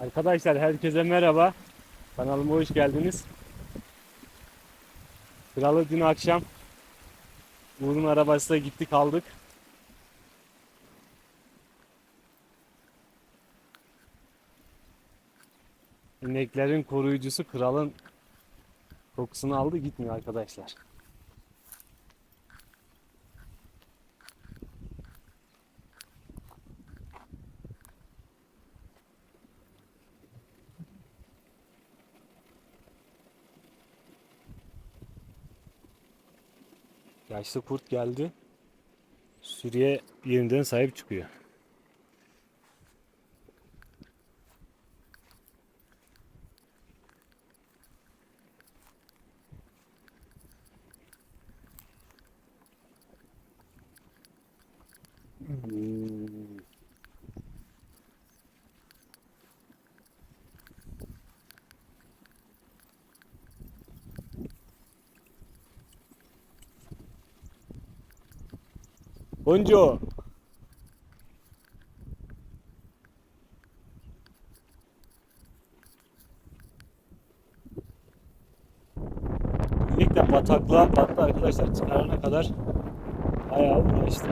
Arkadaşlar herkese merhaba. Kanalıma hoş geldiniz. Kralı dün akşam Uğur'un arabasıyla gittik aldık. İneklerin koruyucusu kralın kokusunu aldı gitmiyor arkadaşlar. Yaşlı kurt geldi. Sürüye yeniden sahip çıkıyor. Bonjour. De bataklığa battı arkadaşlar çıkarana kadar bayağı uğraştı.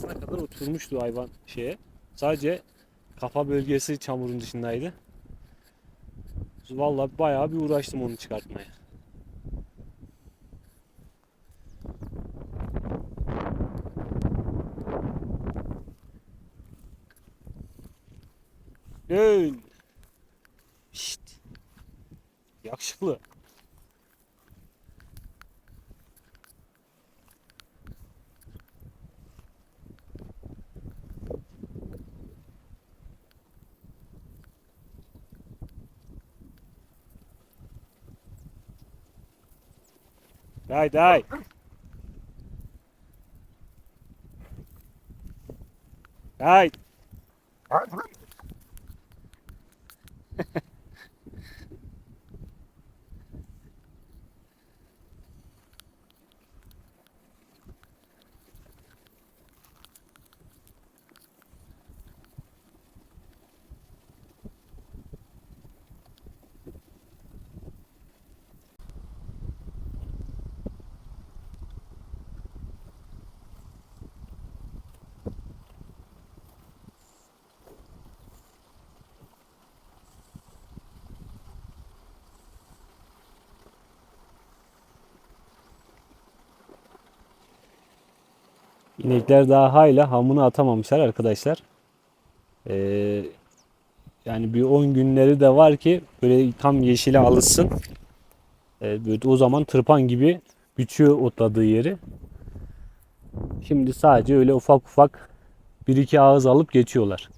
Şey kadar oturmuştu hayvan şeye. Sadece kafa bölgesi çamurun dışındaydı. Vallahi bayağı bir uğraştım onu çıkartmaya. Dön. Şşt. Yakışıklı. Die, daj. Daj. İnekler daha hala hamını atamamışlar arkadaşlar. Ee, yani bir 10 günleri de var ki böyle tam yeşile alışsın. Ee, böyle o zaman tırpan gibi biçiyor otladığı yeri. Şimdi sadece öyle ufak ufak bir iki ağız alıp geçiyorlar.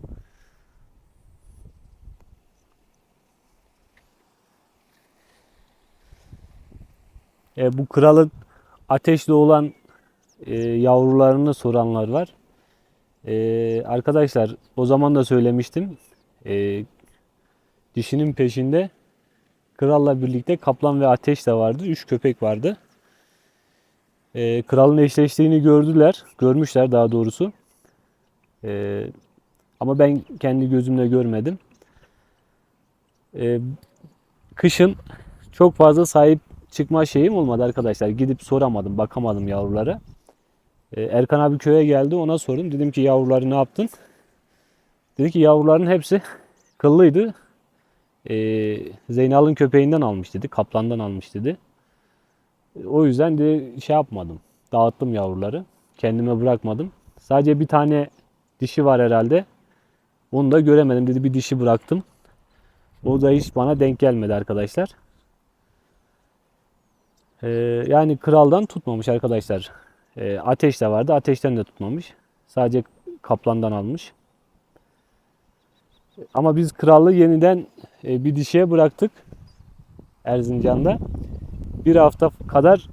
E, bu kralın ateşle olan e, yavrularını soranlar var. E, arkadaşlar o zaman da söylemiştim. E, dişinin peşinde kralla birlikte kaplan ve ateş de vardı. Üç köpek vardı. E, kralın eşleştiğini gördüler. Görmüşler daha doğrusu. E, ama ben kendi gözümle görmedim. E, kışın çok fazla sahip çıkma şeyim olmadı arkadaşlar. Gidip soramadım, bakamadım yavrulara. Ee, Erkan abi köye geldi ona sordum. Dedim ki yavruları ne yaptın? Dedi ki yavruların hepsi kıllıydı. Ee, Zeynal'ın köpeğinden almış dedi. Kaplandan almış dedi. Ee, O yüzden de şey yapmadım. Dağıttım yavruları. Kendime bırakmadım. Sadece bir tane dişi var herhalde. Onu da göremedim dedi. Bir dişi bıraktım. O da hiç bana denk gelmedi arkadaşlar. Ee, yani kraldan tutmamış arkadaşlar. Ee, ateş de vardı. Ateşten de tutmamış. Sadece kaplandan almış. Ama biz krallığı yeniden e, bir dişiye bıraktık. Erzincan'da. Bir hafta kadar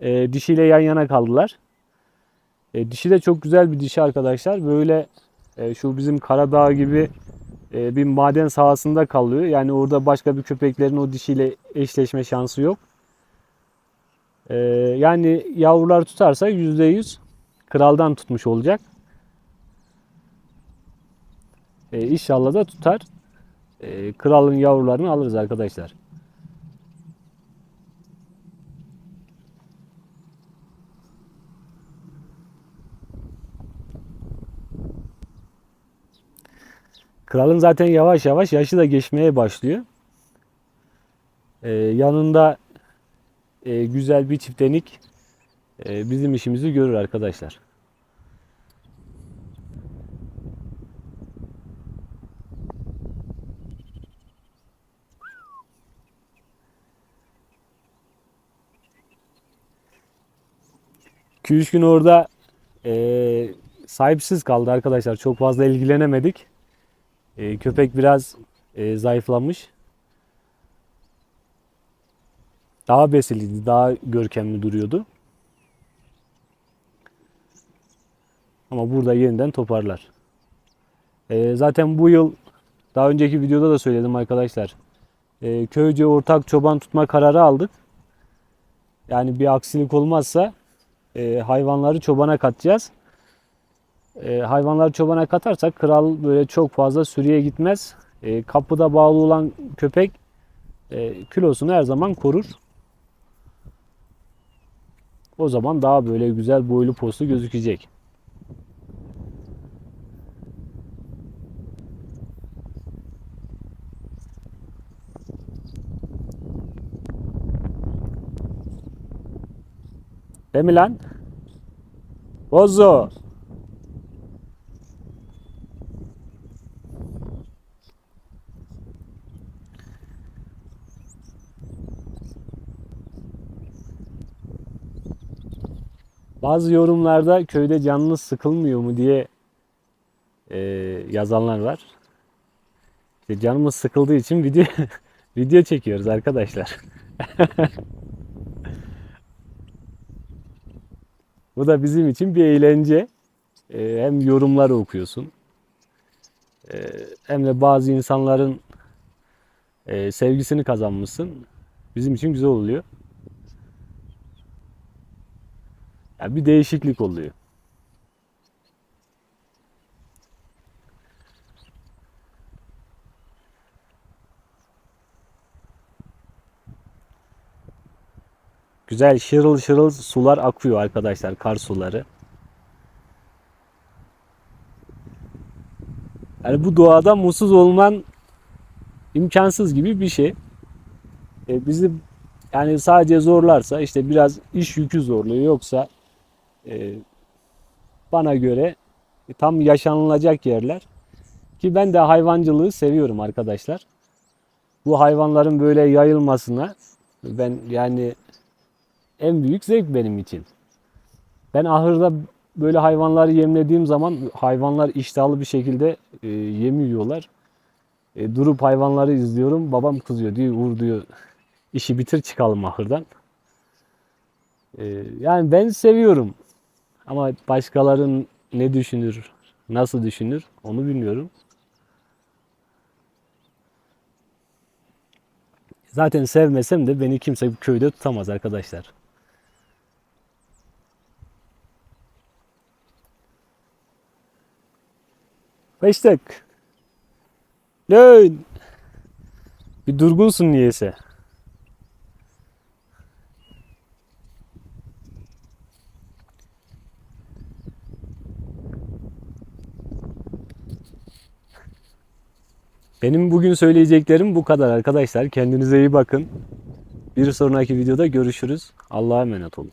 e, dişiyle yan yana kaldılar. E, dişi de çok güzel bir dişi arkadaşlar. Böyle e, şu bizim Karadağ gibi e, bir maden sahasında kalıyor. Yani orada başka bir köpeklerin o dişiyle eşleşme şansı yok. Ee, yani yavrular tutarsa %100 kraldan tutmuş olacak. E, inşallah da tutar. E, kralın yavrularını alırız arkadaşlar. Kralın zaten yavaş yavaş yaşı da geçmeye başlıyor. Ee, yanında e, güzel bir çiftenik e, bizim işimizi görür arkadaşlar. Üç gün orada e, sahipsiz kaldı arkadaşlar. Çok fazla ilgilenemedik. E, köpek biraz e, zayıflamış. Daha besiliydi, daha görkemli duruyordu. Ama burada yeniden toparlar. E, zaten bu yıl daha önceki videoda da söyledim arkadaşlar. E, köyce ortak çoban tutma kararı aldık. Yani bir aksilik olmazsa e, hayvanları çobana katacağız. E, hayvanları çobana katarsak kral böyle çok fazla sürüye gitmez. E, kapıda bağlı olan köpek e, kilosunu her zaman korur. O zaman daha böyle güzel boylu poslu gözükecek. Değil mi lan? Bozo. Bazı yorumlarda köyde canınız sıkılmıyor mu diye e, yazanlar var. İşte canımız sıkıldığı için video video çekiyoruz arkadaşlar. Bu da bizim için bir eğlence. E, hem yorumları okuyorsun. e, hem de bazı insanların e, sevgisini kazanmışsın. Bizim için güzel oluyor. Ya bir değişiklik oluyor. Güzel şırıl şırıl sular akıyor arkadaşlar. Kar suları. Yani bu doğada mutsuz olman imkansız gibi bir şey. E, bizi yani sadece zorlarsa işte biraz iş yükü zorluyor yoksa e, bana göre tam yaşanılacak yerler. Ki ben de hayvancılığı seviyorum arkadaşlar. Bu hayvanların böyle yayılmasına ben yani en büyük zevk benim için. Ben ahırda böyle hayvanları yemlediğim zaman hayvanlar iştahlı bir şekilde e, yem yiyorlar. E, durup hayvanları izliyorum. Babam kızıyor diyor Uğur diyor işi bitir çıkalım ahırdan. E, yani ben seviyorum. Ama başkaların ne düşünür, nasıl düşünür onu bilmiyorum. Zaten sevmesem de beni kimse bu köyde tutamaz arkadaşlar. Beştek. Dön. Bir durgunsun niyeyse. Benim bugün söyleyeceklerim bu kadar arkadaşlar. Kendinize iyi bakın. Bir sonraki videoda görüşürüz. Allah'a emanet olun.